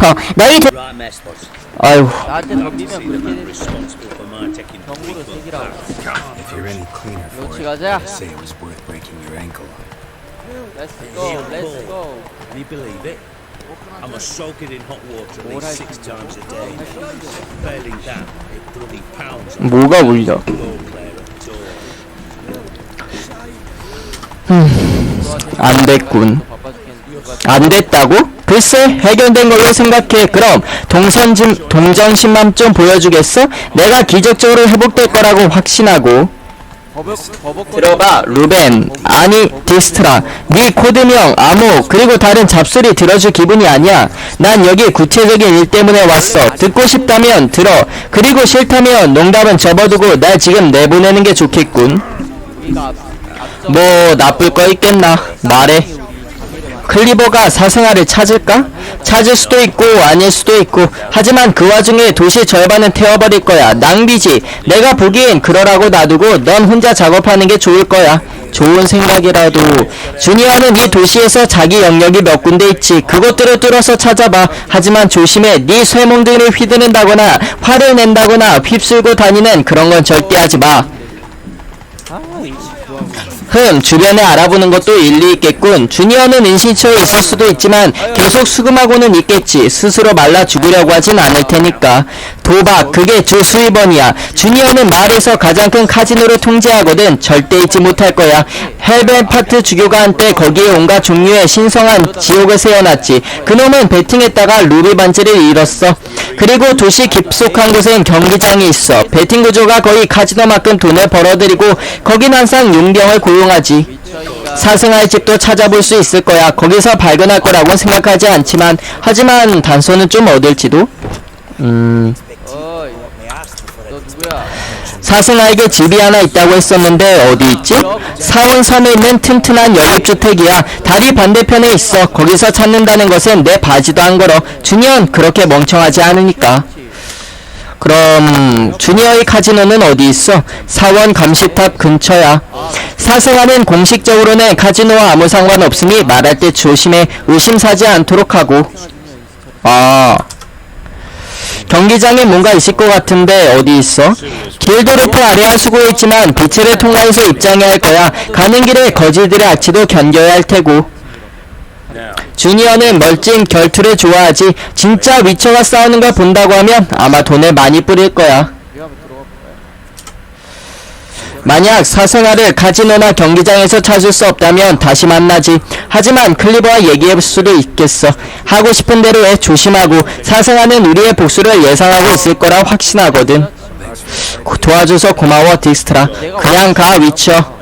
싶어. 너희 둘 Right mess, boss. 아유 나한테 덤비면 그렇게 되는 Responsible for my taking 정보를 frequent 새기라고 If you're any cleaner for 그렇지 it, 가자 say it was worth breaking your ankle. 렛츠 고 렛츠 고 Can you believe it? I must soak it in hot water at What least I- six times a day. Failing that, it bloody pounds. 뭐가 울려. 안 됐군 안 됐다고? 글쎄 해결된 걸로 생각해. 그럼 동선심, 동정심만 좀 보여주겠어? 내가 기적적으로 회복될 거라고 확신하고. 들어봐 루벤. 아니 디스트라. 네 코드명 암호 그리고 다른 잡소리 들어줄 기분이 아니야. 난 여기 구체적인 일 때문에 왔어. 듣고 싶다면 들어. 그리고 싫다면 농담은 접어두고 날 지금 내보내는 게 좋겠군. 뭐 나쁠 거 있겠나? 말해 클리버가 사생아를 찾을까? 찾을 수도 있고 아닐 수도 있고. 하지만 그 와중에 도시 절반은 태워버릴 거야. 낭비지. 내가 보기엔 그러라고 놔두고 넌 혼자 작업하는 게 좋을 거야. 좋은 생각이라도. 주니어는 이 도시에서 자기 영역이 몇 군데 있지. 그것들을 뚫어서 찾아봐. 하지만 조심해. 네 쇠몽둥이를 휘두른다거나 화를 낸다거나 휩쓸고 다니는 그런 건 절대 하지 마 흠, 주변에 알아보는 것도 일리 있겠군. 주니어는 은신처에 있을 수도 있지만 계속 수금하고는 있겠지. 스스로 말라 죽으려고 하진 않을 테니까. 도박, 그게 주 수입원이야. 주니어는 마을에서 가장 큰 카지노를 통제하거든. 절대 잊지 못할 거야. 헬벤 파트 주교가 한때 거기에 온갖 종류의 신성한 지옥을 세워놨지. 그놈은 베팅했다가 루비 반지를 잃었어. 그리고 도시 깊숙한 곳엔 경기장이 있어. 베팅 구조가 거의 카지노만큼 돈을 벌어들이고 거긴 항상 용병을 고용하지. 사생아의 집도 찾아볼 수 있을 거야. 거기서 발견할 거라고 생각하지 않지만 하지만 단서는 좀 얻을지도. 음. 사생아에게 집이 하나 있다고 했었는데 어디 있지? 사원 섬에 있는 튼튼한 연립주택이야. 다리 반대편에 있어. 거기서 찾는다는 것은 내 바지도 안 걸어. 주니언 그렇게 멍청하지 않으니까. 그럼 주니어의 카지노는 어디 있어? 사원 감시탑 근처야. 사생아는 공식적으로는 카지노와 아무 상관없으니 말할 때 조심해 의심사지 않도록 하고. 아. 경기장에 뭔가 있을 것 같은데 어디 있어? 길도르프 아래 하수구에 있지만 빛을 통과해서 입장해야 할 거야. 가는 길에 거지들의 악취도 견뎌야 할 테고. 주니어는 멀찍 결투를 좋아하지. 진짜 위쳐가 싸우는 걸 본다고 하면 아마 돈을 많이 뿌릴 거야. 위험에 들어가 볼까요 만약 사생아를 카지노나 경기장에서 찾을 수 없다면 다시 만나지. 하지만 클리버와 얘기할 수도 있겠어. 하고 싶은 대로 해 조심하고 사생아는 우리의 복수를 예상하고 있을 거라 확신하거든. 고- 도와줘서 고마워 딕스트라. 그냥 가 위쳐.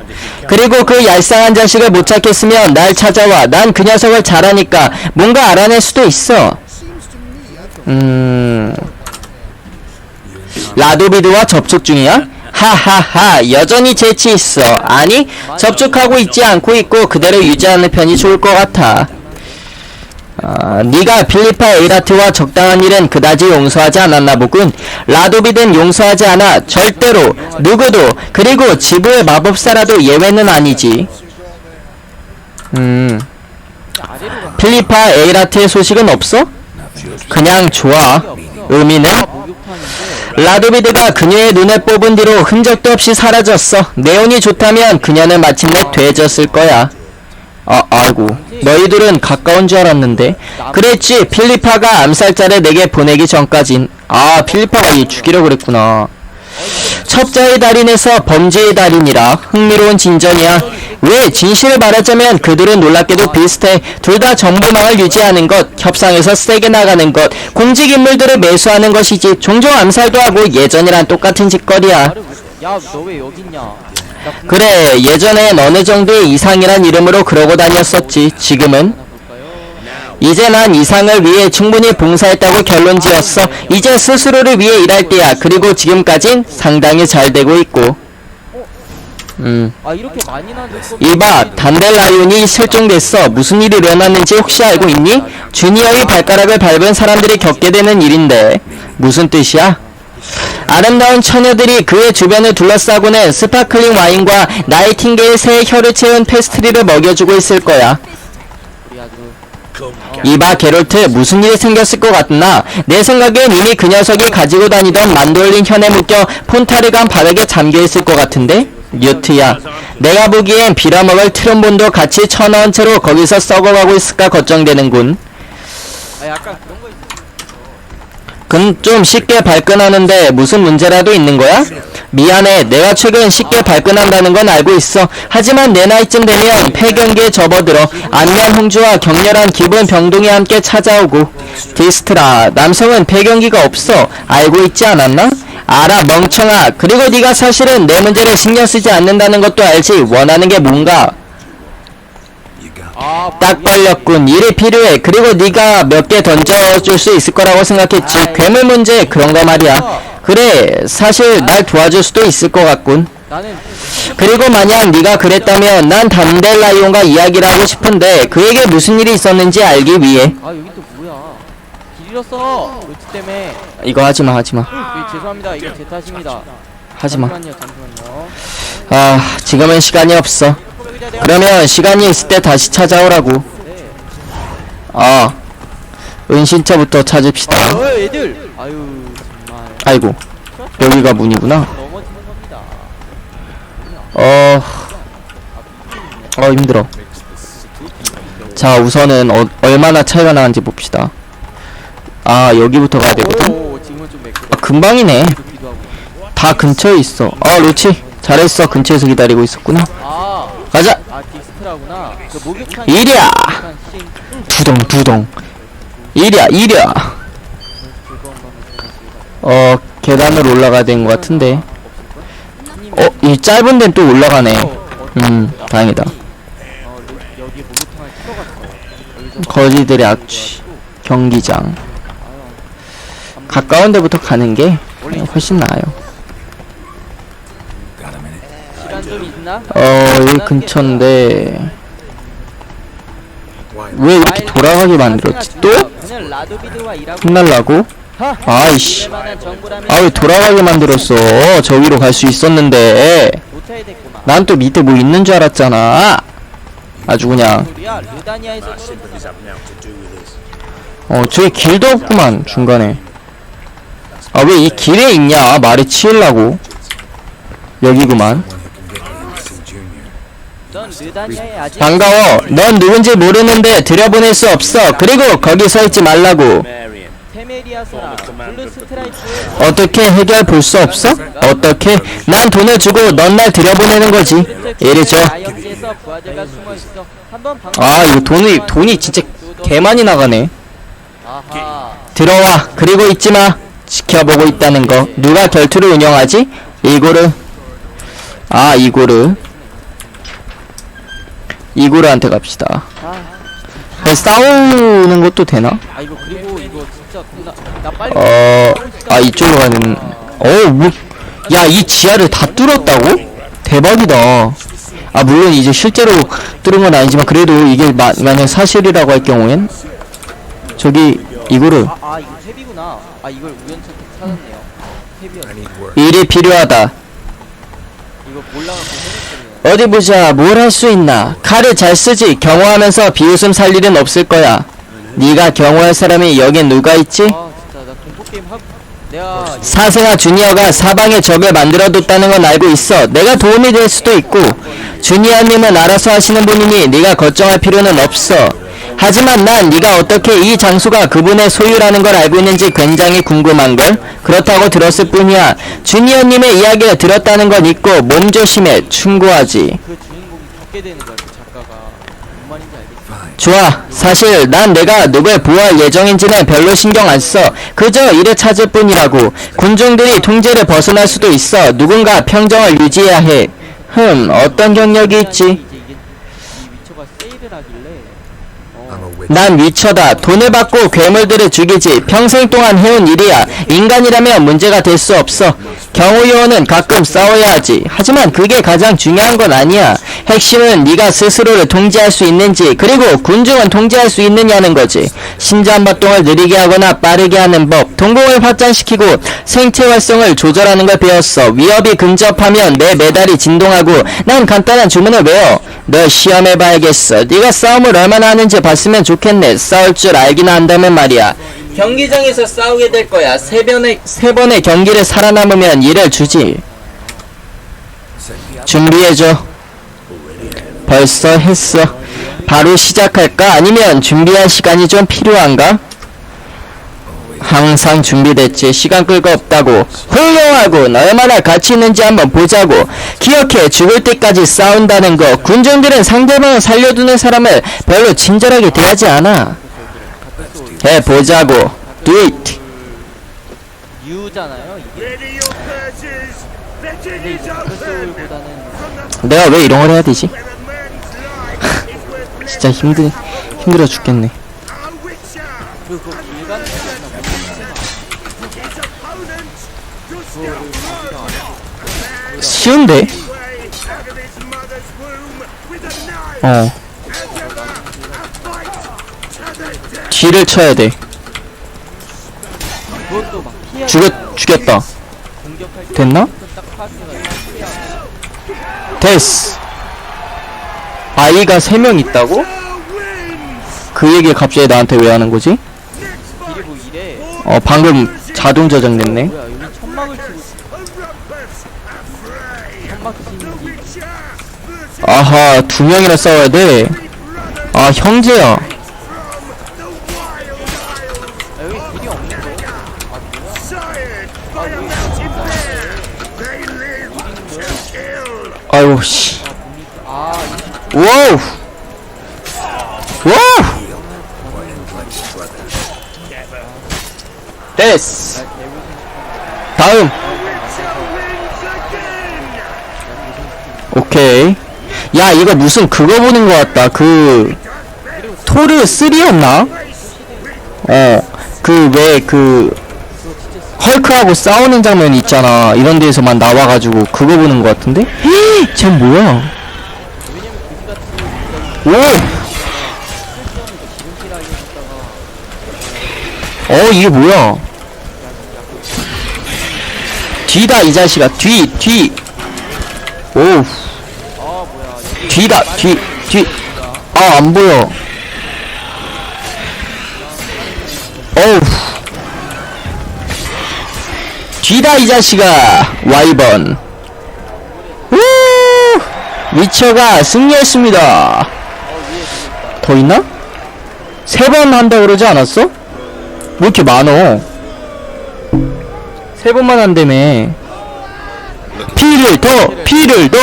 그리고 그 얄쌍한 자식을 못 찾겠으면 날 찾아와. 난 그 녀석을 잘하니까 뭔가 알아낼 수도 있어. 음. 라도비드와 접촉 중이야? 하하하 여전히 재치 있어. 아니 접촉하고 있지 않고 있고 그대로 유지하는 편이 좋을 것 같아. 아, 네가 필리파 에이라트와 적당한 일은 그다지 용서하지 않았나 보군. 라도비든 용서하지 않아. 절대로. 누구도. 그리고 지구의 마법사라도 예외는 아니지. 음. 필리파 에이라트의 소식은 없어? 그냥 좋아. 의미는? 라도비드가 그녀의 눈에 뽑은 뒤로 흔적도 없이 사라졌어. 내용이 좋다면 그녀는 마침내 돼졌을 거야. 아, 아이고. 너희들은 가까운 줄 알았는데. 그랬지. 필리파가 암살자를 내게 보내기 전까진. 아, 필리파가 얘 죽이려고 그랬구나. 첩자의 달인에서 범죄의 달인이라 흥미로운 진전이야. 왜 진실을 말하자면 그들은 놀랍게도 비슷해. 둘 다 정보망을 유지하는 것, 협상에서 세게 나가는 것, 공직 인물들을 매수하는 것이지. 종종 암살도 하고 예전이랑 똑같은 짓거리야. 야너 왜 여기 있냐 나 궁금해 그래, 예전엔 어느 정도의 이상이란 이름으로 그러고 다녔었지. 지금은 이제 난 이상을 위해 충분히 봉사했다고 결론 지었어. 이제 스스로를 위해 일할 때야. 그리고 지금까진 상당히 잘 되고 있고. 음. 아 이렇게 많이 거 이봐, 단델라이온이 실종됐어. 무슨 일이 일어났는지 혹시 알고 있니? 주니어의 발가락을 밟은 사람들이 겪게 되는 일인데. 무슨 뜻이야? 아름다운 처녀들이 그의 주변을 둘러싸고는 스파클링 와인과 나이팅게일 새의 혀를 채운 페스트리를 먹여주고 있을 거야. 이봐 게롤트 무슨 일이 생겼을 것 같나? 내 생각엔 이미 그 녀석이 가지고 다니던 만돌린 현에 묶여 폰타르간 바닥에 잠겨있을 것 같은데? 뉴트야 내가 보기엔 빌어먹을 트럼본도 같이 쳐넣은 채로 거기서 썩어가고 있을까 걱정되는군. 근좀 쉽게 발끈하는데 무슨 문제라도 있는 거야? 미안해 내가 최근 쉽게 발끈한다는 건 알고 있어. 하지만 내 나이쯤 되면 폐경기에 접어들어 안면 홍주와 격렬한 기분 병동이 함께 찾아오고. 디스트라 남성은 폐경기가 없어. 알고 있지 않았나? 알아 멍청아. 그리고 네가 사실은 내 문제를 신경 쓰지 않는다는 것도 알지. 원하는 게 뭔가 아 딱 걸렸군. 일이 필요해. 그리고 네가 몇 개 던져줄 수 있을 거라고 생각했지. 괴물 문제 그런 거 말이야. 그래, 사실 날 도와줄 수도 있을 것 같군. 나는 그리고 만약 네가 그랬다면 난 담델라이온과 이야기를 하고 싶은데 그에게 무슨 일이 있었는지 알기 위해. 아 여기 또 뭐야 길 잃었어 로치 때문에 이거 하지마, 하지마, 예, 죄송합니다 이거 제 탓입니다 하지마. 잠시만요 잠시만요 아, 지금은 시간이 없어. 그러면 시간이 있을 때 다시 찾아오라고. 네. 아, 은신처부터 찾읍시다. 어 애들 아유 정말 아이고, 여기가 문이구나. 넘어지는 겁니다 어, 어 힘들어. 자, 우선은 어, 얼마나 차이가 나는지 봅시다. 아, 여기부터 가야 되거든. 오 지금은 좀 매끄러 아, 금방이네. 다 근처에 있어. 아, 로치. 잘했어. 근처에서 기다리고 있었구나. 아, 가자. 아 딕스트라구나 그 목욕탕 이리야. 목욕탕 이랴. 즐거운 밤을 보내시길 어, 계단으로 올라가야 되는 것 같은데. 어, 이 짧은 데는 또 올라가네. 음, 다행이다. 어, 로- 여기 목욕탕을 틀어갔어 여기서 거지들의 악취. 경기장. 가까운 데부터 가는 게 훨씬 나아요. got a minute. 시간 좀 있나? 어, 여기 근처인데. 왜 이렇게 돌아가게 만들었지? 또? 혼날라고? 아이씨. 아, 왜 돌아가게 만들었어? 저 위로 갈 수 있었는데. 난 또 밑에 뭐 있는 줄 알았잖아. 아주 그냥. 어, 저기 길도 없구만, 중간에. 아, 왜 이 길에 있냐? 말에 치우려고. 여기구만. 반가워. 넌 누군지 모르는데 들여보낼 수 없어. 그리고 거기 서 있지 말라고. 어떻게 해결 볼 수 없어? 어떻게? 난 돈을 주고 넌 날 들여보내는 거지. 이리 줘. 아영지에서 부하들과 숨어 있어 한번 방 아, 이거 돈이, 돈이 진짜 개 많이 나가네. 들어와. 그리고 있지 마. 지켜보고 있다는 거. 누가 결투를 운영하지? 이고르. 아, 이고르. 이고르한테 갑시다. 네, 싸우는 것도 되나? 아 이거 그리고 이거 진짜 나, 나 빨리 어, 아, 이쪽으로 가는. 어, 뭐. 야, 이 지하를 다 뚫었다고? 대박이다. 아, 물론 이제 실제로 뚫은 건 아니지만, 그래도 이게 마, 만약 사실이라고 할 경우엔. 저기, 이거를. 아, 아 이거 탭이구나 아 이걸 우연찮게 찾았네요 need work. 일이 필요하다. 이거 몰라갖고 어디 보자 뭘 할 수 있나? 칼을 잘 쓰지 경호하면서 비웃음 살 일은 없을 거야. 네가 경호할 사람이 여긴 누가 있지? 아 진짜 나 공포 게임 하고 내가 사생아 주니어가 사방에 적을 만들어뒀다는 건 알고 있어. 내가 도움이 될 수도 있고. 주니어님은 알아서 하시는 분이니 네가 걱정할 필요는 없어 하지만 난 네가 어떻게 이 장소가 그분의 소유라는 걸 알고 있는지 굉장히 궁금한걸 그렇다고 들었을 뿐이야 주니어님의 이야기를 들었다는 건 있고 몸 조심해 충고하지 그 주인공이 죽게 되는 거야 그 작가가 뭔 말인지 알겠지 Fine. 좋아. 사실 난 내가 누굴 보호할 예정인지는 별로 신경 안 써. 그저 일을 찾을 뿐이라고. 군중들이 통제를 벗어날 수도 있어. 누군가 평정을 유지해야 해. 흠, 어떤 경력이 있지? 이제 이게 이 위쳐가 세일을 하길래 I'm 어 a witch. 난 위쳐다. 돈을 받고 괴물들을 죽이지. 평생 동안 해온 일이야. 인간이라면 문제가 될 수 없어. 경호요원은 가끔 싸워야 하지. 하지만 그게 가장 중요한 건 아니야. 핵심은 네가 스스로를 통제할 수 있는지 그리고 군중은 통제할 수 있느냐는 거지. 신장발동을 느리게 하거나 빠르게 하는 법, 동공을 확장시키고 생체 활성을 조절하는 걸 배웠어. 위협이 근접하면 내 메달이 진동하고 난 간단한 주문을 외워. 너 시험해봐야겠어. 네가 싸움을 얼마나 하는지 봤으면 좋겠어. 좋겠네. 싸울 줄 알긴 한다면 말이야. 경기장에서 싸우게 될 거야. 세 번의 세 번의 경기를 살아남으면 일을 주지. 준비해줘. 벌써 했어. 바로 시작할까? 아니면 준비할 시간이 좀 필요한가? 항상 준비됐지. 시간 끌거 없다고. 훌륭하군. 얼마나 가치 있는지 한번 보자고. 기억해. 죽을 때까지 싸운다는 거. 군중들은 상대방을 살려두는 사람을 별로 친절하게 대하지 않아. 해 보자고. Do it. 유잖아요 내가 왜 이런 걸 해야 되지? 진짜 힘들 힘들어 죽겠네. 쉬운데? 어. 뒤를 쳐야 돼. 죽였 죽였다. 됐나? 딱 파스가 됐어. 아이가 세명 있다고? Who wins? 그 얘기 갑자기 나한테 왜 하는 거지? 어 방금 자동 저장됐네. 뭐야 여기 천막을 치고 아하 두 명이나 싸워야 돼. 아 형제야. 아. 아유 씨. 아, 와우. 와우. 됐어. 다음. 오케이. 야 이거 무슨 그거 보는 것 같다. 그 토르 3였나? 어. 그왜그 헐크하고 싸우는 장면 있잖아. 이런 데에서만 나와가지고 그거 보는 것 같은데? 헤이, 쟤 뭐야? 오! 어 이게 뭐야? 뒤다 이 자식아 뒤 뒤. 오아 뭐야 여기 뒤다 뒤 뒤. 아 안 보여. 어우. 뒤다 이 자식아 와이번. 우 위쳐가 승리했습니다. 더 있나? 세 번 한다 그러지 않았어? 왜 이렇게 많어? 세 번만 한다며. 피를 더, 피를 더,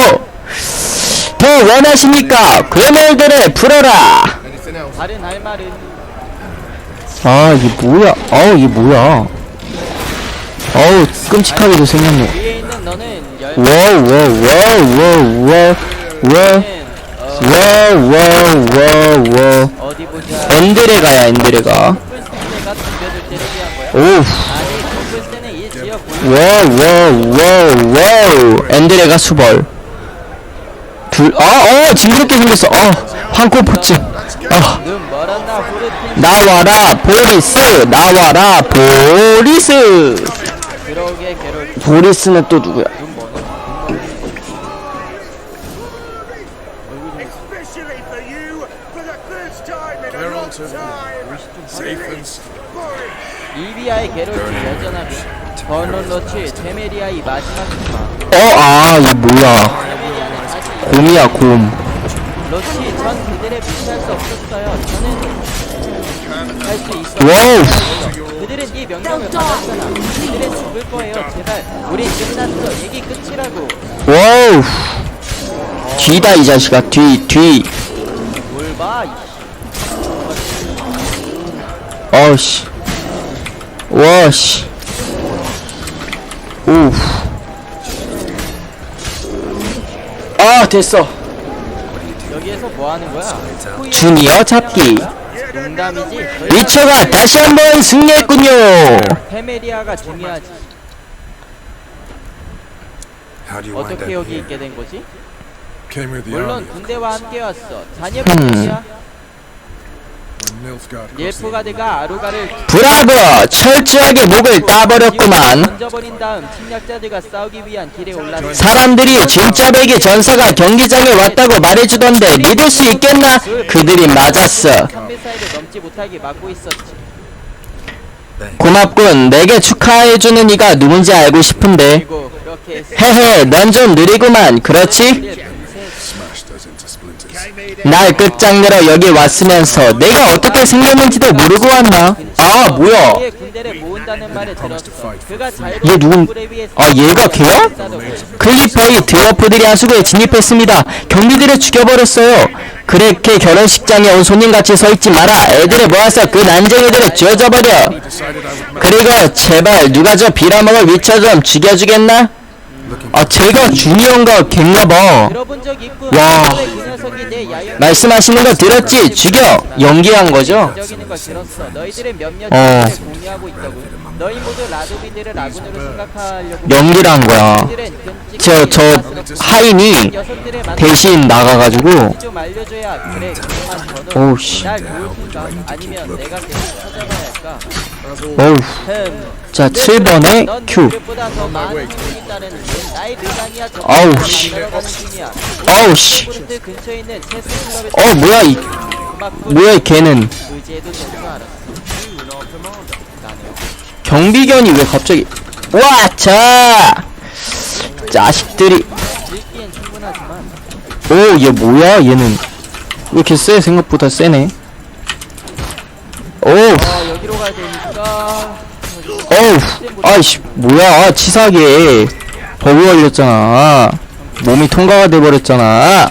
더 원하십니까? 괴물들을 풀어라. 다른 할 말은 아 이게 뭐야? 아우 이게 뭐야? 어우 끔찍하게도 생겼네. 위에 있는 너는 열 와우 와우 와우 와우 와우 는 어, 와우 와우 와우 와우 어디 보자 엔드레 가야 엔드레 가. 풀스테가 덤벼들 때를 위한 거야 오우 아니 풀스테는 이 지역 본 와우 와우 와우 와우 엔드레가 수벌. 둘, 아, 어, 징그럽게 생겼어. 어, 멀었나 후르팀 나와라, 보리스. 나와라, 보리스. 보리스는 또 누구야? 이비아의 게롤트 여전함이 버논로치 테메리아의 마지막 어, 아, 이게 뭐야. 곰이야, 곰. 로치 전 그들을 무시할 수 없었어요 저는 할 수 있어 와우. 그들은 네 명령을 받았잖아 그들은 죽을 거예요 제발 우리 끝났어 얘기 끝이라고 와우. 뒤다, 이 자식아. 뒤, 뒤. 뭘봐 어우씨. 와씨. 오. 아, 됐어. 여기에서 뭐 하는 거야 주니어 잡기. 농담이지 위쳐가 다시 한번 승리했군요. 테메리아가 중요하지 어떻게 여기? 있게 된 거지? 물론. 군대와 함께 왔어 자녀분이야 닐프가드가 아루가를 브라보! 철저하게 목을 따버렸구만. 던져버린 다음 침략자들과 싸우기 위한 길에 올랐다. 사람들이 진짜 백의 전사가 경기장에 왔다고 말해주던데 믿을 수 있겠나? 그들이 맞았어. 3배 사이를 넘지 못하게 막고 있었지. 고맙군. 내게 축하해주는 이가 누군지 알고 싶은데. 그리고 그렇게 헤헤, 넌 좀 느리구만. 그렇지? 날 끝장내러 여기 왔으면서 내가 어떻게 생겼는지도 모르고 왔나? 아, 뭐야? 그의 군대를 모은다는 말을 들었어. 그가 얘 누군- 아, 얘가 걔야? 클리퍼의 드워프들이 하수구에 진입했습니다. 경비들을 죽여버렸어요. 그렇게 결혼식장에 온 손님같이 서있지 마라. 애들을 모아서 그 난쟁이들을 쥐어져버려. 그리고 제발 누가 저 빌어먹을 위쳐 좀 죽여주겠나? 아 제가 주니언가 갱나봐. 들어본 적 있군. 와. 왜그 녀석이 내 야영 말씀하시는 거 들었지? 죽여. 연기한 거죠? 적이는 걸 들었어. 너희들은 몇몇 어. 을 공유하고 있다고. 너희 모두 라도비들을 아군으로 생각하려고. 연기를 한 거야. 저저 하인이 대신 나가가지고 좀 알려줘야 그래. 그만 번호. 오우 씨. 날 도울 텐가? 아니면 내가 계속 찾아가야 할까? 어우. 흠. 자 7번에 넌 Q. 아우, 씨. 들어가는 중이야. 어우 씨. 포르트 근처에 있는 체스 클럽에 어 뭐야 이 뭐야 이 걔는. 경비견이 왜 갑자기 와자 자식들이 오 얘 뭐야 얘는 왜 이렇게 세 생각보다 세네 아 여기로 가야 되니까 어우 아이씨 뭐야? 아 치사하게. 버그 걸렸잖아. 몸이 통과가 돼버렸잖아.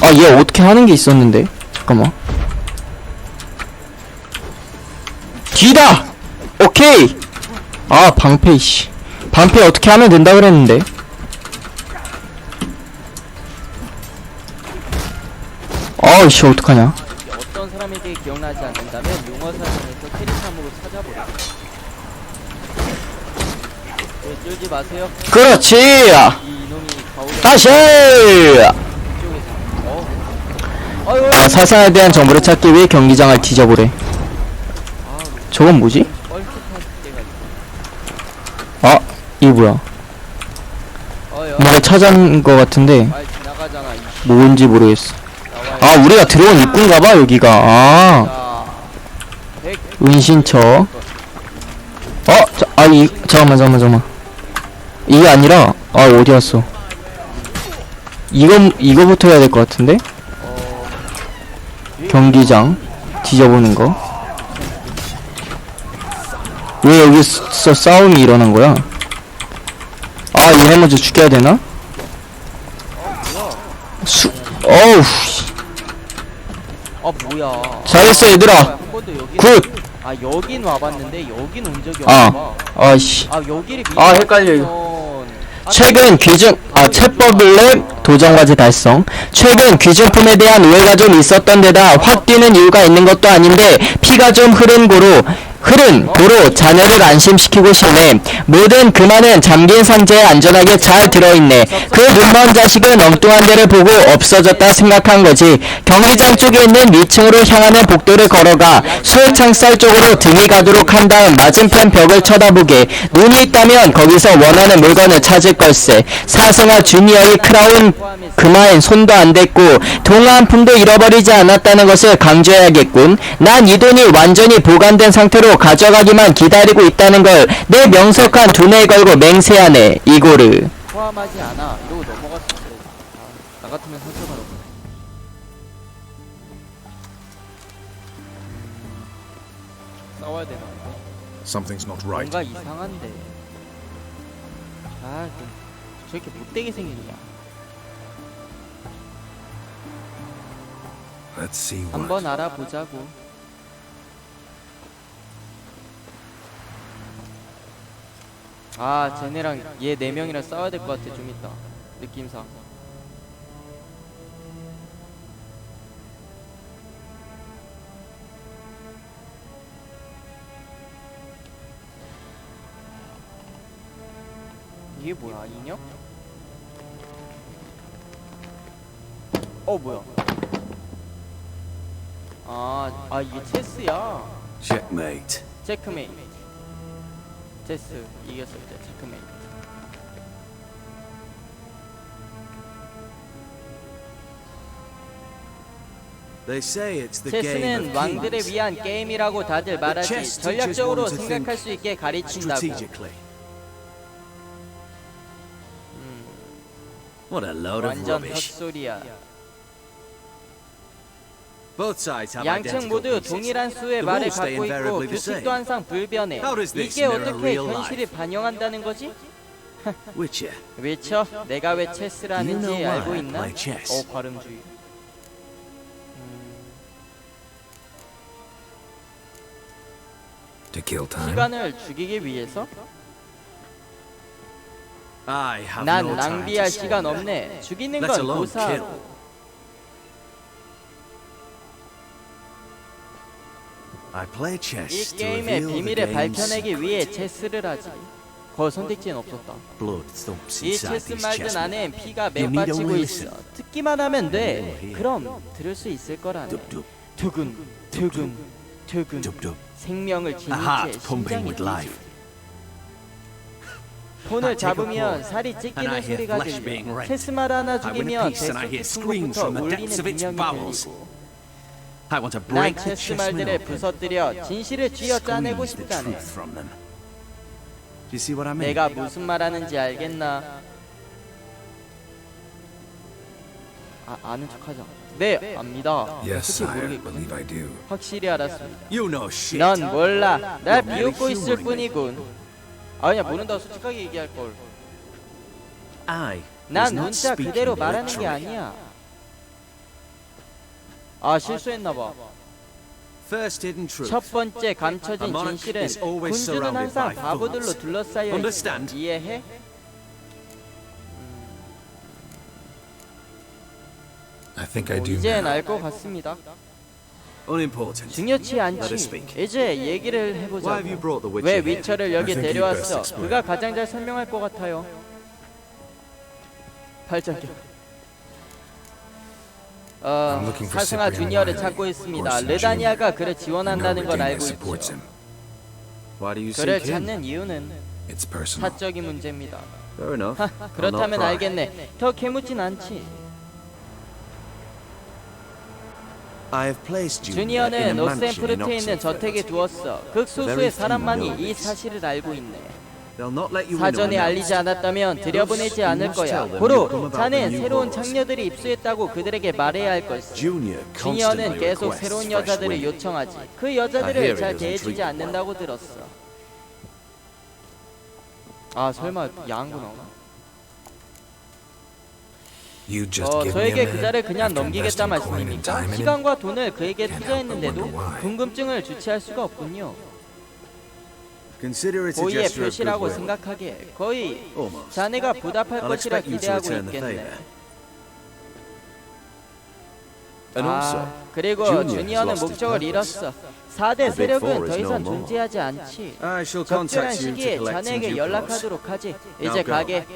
아 얘 어떻게 하는 게 있었는데? 잠깐만. 뒤다! 오케이! 아 방패 씨. 방패 어떻게 하면 된다 그랬는데? 아이씨 어떡하냐? 어떤 사람에게 기억나지 않는다면 용어사전에서 캐릭터목을 찾아보라. 네, 쫄지 마세요. 그렇지 이 이놈이 다시 쪽에서. 어? 아, 사상에 대한 정보를 찾기 위해 경기장을 뒤져보래 저건 뭐지? 뻘쭘할 때가 있어. 아 이게 뭐야 어여. 찾은 거 같은데 지나가잖아. 이 뭔지 모르겠어 아 우리가 들어온 입구인가봐 여기가 아 자. 백. 은신처 어? 자, 아, 이, 잠깐만, 잠깐만, 잠깐만. 이게 아니라, 아, 어디 갔어? 이거, 이거부터 해야 될 것 같은데? 경기장. 뒤져보는 거. 왜 여기서 싸움이 일어난 거야? 아, 얘네 먼저 죽여야 되나? 수, 어우, 씨. 아 뭐야. 잘했어, 얘들아. 굿! 아 여긴 와봤는데 여긴 온 적이 아, 없나 봐. 아이씨. 아 여기를 아, 헷갈려, 이거. 아, 최근 귀중 아 채법을랩 도전과제 달성. 최근 귀중품에 대한 오해가 좀 있었던 데다 확 뛰는 이유가 있는 것도 아닌데 피가 좀 흐른 고로 흐른 고로 자녀를 안심시키고 싶네. 모든 금화는 잠긴 상자에 안전하게 잘 들어있네. 그 눈먼 자식은 엉뚱한 데를 보고 없어졌다 생각한 거지. 경기장 쪽에 있는 위층으로 향하는 복도를 걸어가 수액창살 쪽으로 등이 가도록 한 다음 맞은편 벽을 쳐다보게. 눈이 있다면 거기서 원하는 물건을 찾을 걸세. 사 생아 주니어의 크라운 금화엔 손도 안 댔고 동화 한 푼도 잃어버리지 않았다는 것을 강조해야겠군 난 이 돈이 완전히 보관된 상태로 가져가기만 기다리고 있다는 걸 내 명석한 두뇌에 걸고 맹세하네 이고르 포함하지 않아 이러고 넘어갔을 때. 아, 나 같으면 상처받았어. 싸워야 되나? Something's not right. 뭔가 이상한데. 아, 그 저렇게 못 Let's see what. 한번 알아보자고. 아, 쟤네랑 얘 네 명이랑 싸워야 될 것 같아 좀 이따 느낌상. 이게 뭐야 인형? 어 뭐야? 아, 아 이게 체스야. Checkmate. 체크메이트. 체스 이겼을 때 체크메이트. They say it's the game 체스는 of 왕들을 kings. 위한 게임이라고 다들 말하지 전략적으로 생각할 수 있게 가르친다고 strategically. What a load of 완전 rubbish. 헛소리야 양측 모두. 동일한 수의 말을 갖고 있고. 규칙도 항상 불변해 How does this 이게 어떻게 현실을? 반영한다는 거지? Witcher. 외쳐 내가 왜 why 알고 있나? 어 발음주의 To kill time? 시간을 죽이기 위해서? I have 난 낭비할 to 시간. 없네 죽이는 건 고사하고 이 게임의 비밀을 밝혀내기 위해 체스를 하지 거 선택지는 없었다 이 체스 말든. 안엔 피가 only 있어. 듣기만 하면 돼 Oh, 그럼 들을 수 있을 거라네 두근 두근 두근. 생명을 지닌 채 심장이 뛰지. 손을 a 잡으면 살이 찢기는 소리가 들려. 체스말 하나 죽이면 from the 울리는 비명이. 들리고 I want to 난 break the 체스 chessmen 말들을 open, 부서뜨려 진실을 쥐어 짜내고 squeeze the 싶다네 truth from them. Do you see what I mean? 내가 무슨 말하는지 알겠나? 아, 아는 척하자. 네, 압니다. Yes, 솔직히 sire. 모르겠거든. Believe I do. 확실히 알았습니다. You know shit. 넌 몰라. 날 You're 비웃고 있을. 뿐이군. 아니야, 모른다. 솔직하게 얘기할 걸. I 난 not 문자 speaking 그대로 말하는 게 literally. 아니야. 아, 실수했나 봐. First hidden truth. 첫 번째 감춰진 진실은 군주는 항상 바보들로. 둘러싸여? 있어. 이해해? I think I do 이젠 now. 알것 같습니다. Unimportant. 중요치 않지. 이제 얘기를 해보자. 왜? 위쳐를 여기 데려왔어? 그가 가장 잘 설명할 것 같아요. 발전기. I'm 어, looking for 사승아 주니어를 찾고 있습니다. 르다니아가 그를 지원한다는 걸 알고 있죠. 그를? 찾는 이유는. 사적인 문제입니다. 하, 그렇다면. 알겠네. 더 캐묻진 않지. 주니어는 노센프르트에 있는. 저택에 두었어. 극소수의 사람만이 이. 사실을 알고 있네. They'll not let you in 사전에. 알리지 않았다면 들여보내지 않을 거야. 고로 자넨 새로운 장녀들이 입수했다고 그들에게 말해야 할 것이지. Junior 주니어는 계속 새로운 여자들을. 요청하지. 그 여자들을 잘 대해주지 않는다고 들었어. 아 설마 야한 거 나오나? You just 어, 저에게 man 그자를 그냥 넘기겠다 말씀입니까? 시간과 돈을 그에게 투자했는데도. 궁금증을 주체할 수가 없군요. Consider it a 고의의 gesture of 표시라고 goodwill. 생각하기에 거의 Almost. 자네가 보답할 I'll 것이라 expect you to 기대하고 return the 있겠네. favor. And also, 아, 그리고 Junior has 주니어는 lost his 목적을 purpose. 잃었어. 4대 The Big 세력은 Four is 더 no 이상 more. 존재하지 않지. I shall 적절한 contact you to 시기에 collect in 자네에게 due course. 연락하도록 하지. Now 이제 go. 가게.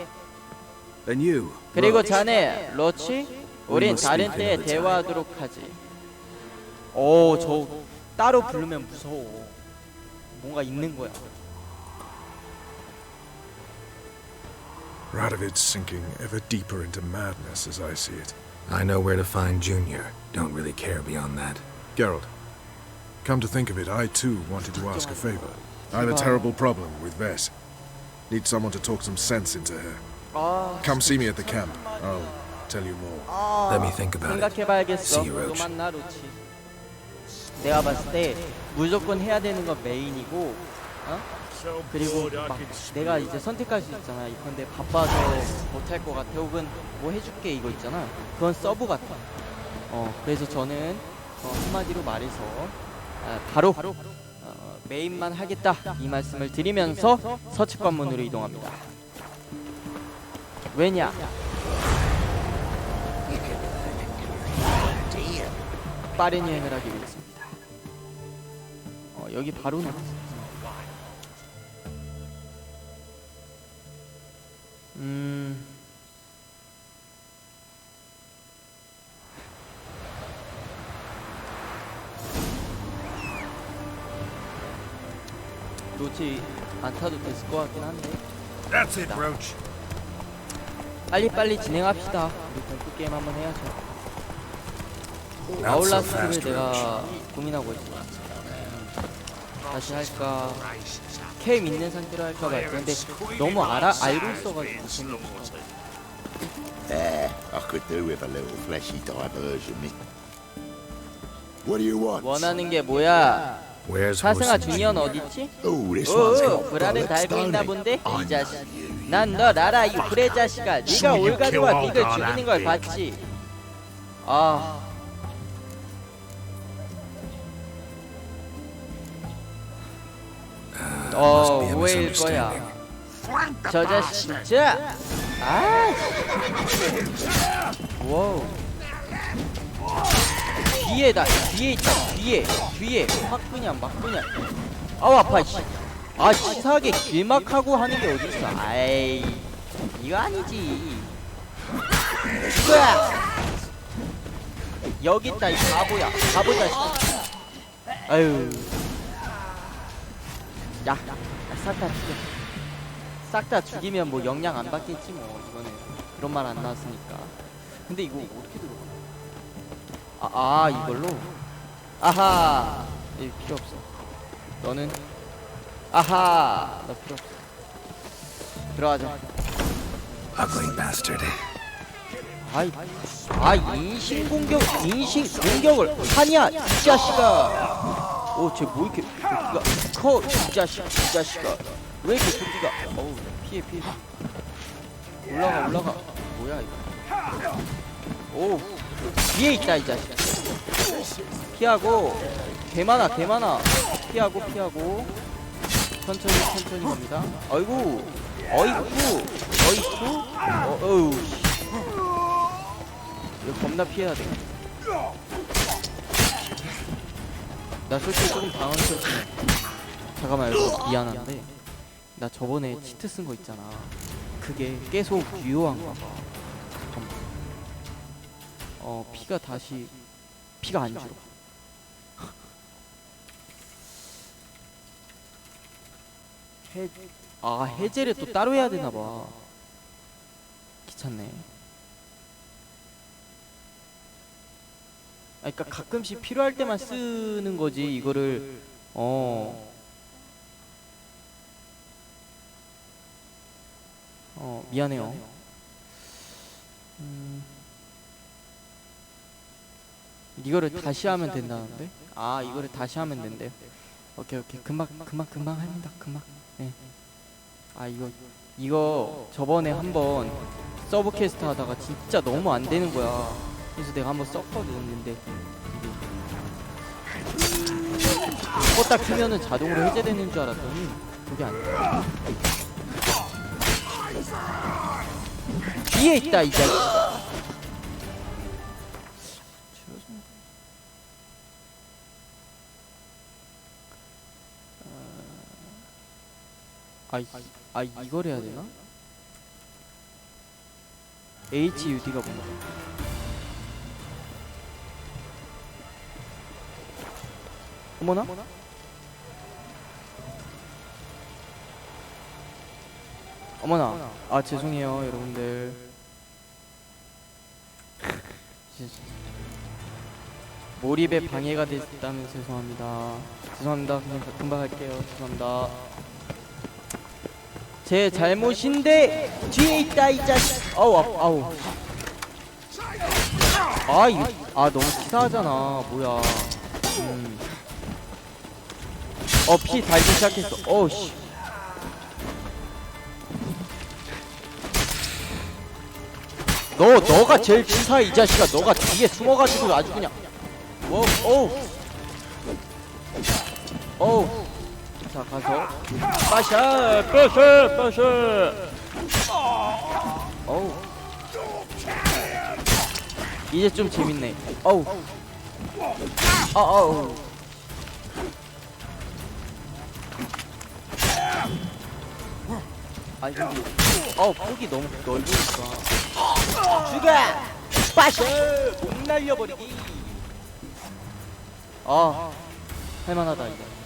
And you, 그리고 자네 로치, 우린 must 다른 speak 때에 another time. 대화하도록 하지. 오, 저 따로 부르면 무서워. 뭔가 있는 거야. Radovid's sinking ever deeper into madness as I see it. I know where to find Junior. Don't really care beyond that. Geralt, come to think of it, I too wanted to ask a favor. I have a terrible problem with Vess. Need someone to talk some sense into her. 아, Come see me at the camp. I'll tell you more. Let me think about it. 생각해봐야겠어. See you, 또 Roach. 만나 로치. 내가 봤을 때 무조건 해야 되는 건 메인이고, 어? 그리고 막 내가 이제 선택할 수 있잖아. 근데 바빠서 못할 것 같아. 혹은 뭐 해줄게 이거 있잖아. 그건 서브 같아. 어, 그래서 저는 어, 한마디로 말해서 아, 바로 어, 메인만 하겠다 이 말씀을 드리면서 서측 관문으로 이동합니다. 왜냐? 빠른 여행을 하기 위해서입니다. 어, 여기 바로 나 않다도 됐을 것 같긴 한데. That's it, Roach. 빨리빨리 진행합시다. 우리 공포 게임 한번 해야죠. Roach. 내가 고민하고 있어 다시 할까? 캠 있는 상태로 할까 말까 근데 너무 알아, 알고 있어가지고 재미없어 Eh, I could do with a little fleshy diversion. What do you want? 원하는 게 뭐야 Where's 사승아? 주니어는 어딨지? Oh, 오 불안을 달고 있나? 본데 이 자식. 난너 알아 이 그래 자식아 네가 올가드와 닉을 죽이는 걸 봤지 아 어, 오해일. 거야. 저 자식 진짜. 아. 와우. 뒤에다 뒤에 있다 뒤에 뒤에 확 그냥 막 그냥. 아우 아파 씨. 아 치사하게 길막하고 하는 게 어딨어. 아이 이거 아니지. 으아! 여기 있다 이 바보야 바보 자식. 아유. 야, 싹 다 죽여. 싹 다 죽이면 뭐 영향 안 받겠지 뭐 이거는 그런 말 안 나왔으니까. 근데 이거 어떻게 들어가? 아, 아 이걸로? 아하, 이 필요 없어. 너는 아하, 너 필요 없어. 들어가자. Ugly bastard. 아이, 아 인신 공격, 인신 공격을 하냐 이 자식아. 오, 쟤뭐 이렇게 도끼가 커, 이 자식, 이 자식아. 왜 이렇게 도끼가? 어우, 피해, 피해. 올라가, 올라가. 뭐야 이거? 오, 뒤에 있다 이 자식. 피하고, 개 많아, 개 많아. 피하고, 피하고. 천천히, 천천히 갑니다. 아이고, 어이쿠, 어이쿠, 어, 어우. 씨. 이거 겁나 피해야 돼. 나 솔직히 조금 당황스럽긴 해. 잠깐만 이거 미안한데 나 저번에 치트 쓴 거 있잖아. 그게 계속 유효한가 봐. 어 피가 다시 피가 안 줄어. 해, 아 해제를 또 따로 해야 되나 봐. 귀찮네. 아, 그러니까 가끔씩 필요할 때만 쓰는 거지 이거를 어. 어 미안해요. 음. 이거를 다시 하면 된다는데? 아 이거를 다시 하면 된대. 오케이 오케이. 금방 금방 금방 합니다. 금방. 네. 아 이거 이거 저번에 한번 서브 캐스트 하다가 진짜 너무 안 되는 거야. 그래서 내가 한번 썼거든 근데. 껐다 키면은 자동으로 해제되는 줄 알았더니 그게 아니야 뒤에 있다 이 자식 아, 이- 아 이걸 해야 되나? HUD가 뭔가 어머나? 어머나. 아 죄송해요 여러분들. 몰입에 방해가 됐다면 죄송합니다. 죄송합니다. 그냥 금방 할게요. 죄송합니다. 제 잘못인데 뒤에 있다 이 자식. 아우 아우. 아우. 아 이거 아 너무 치사하잖아. 뭐야. 음. 어, 피 달기 시작했어. 어우, 씨. 너, 너가 제일 치사해, 이 자식아. 너가 뒤에 숨어가지고 아주 그냥. 어, 어우. 어우. 자, 가서. 빠샤! 빠샤! 빠샤! 어우. 이제 좀 재밌네. 어우. 아, 어우. 아니 근데 어 폭이 너무 넓으니까 죽어 빠셔 못 날려버리기 아 할만하다 이거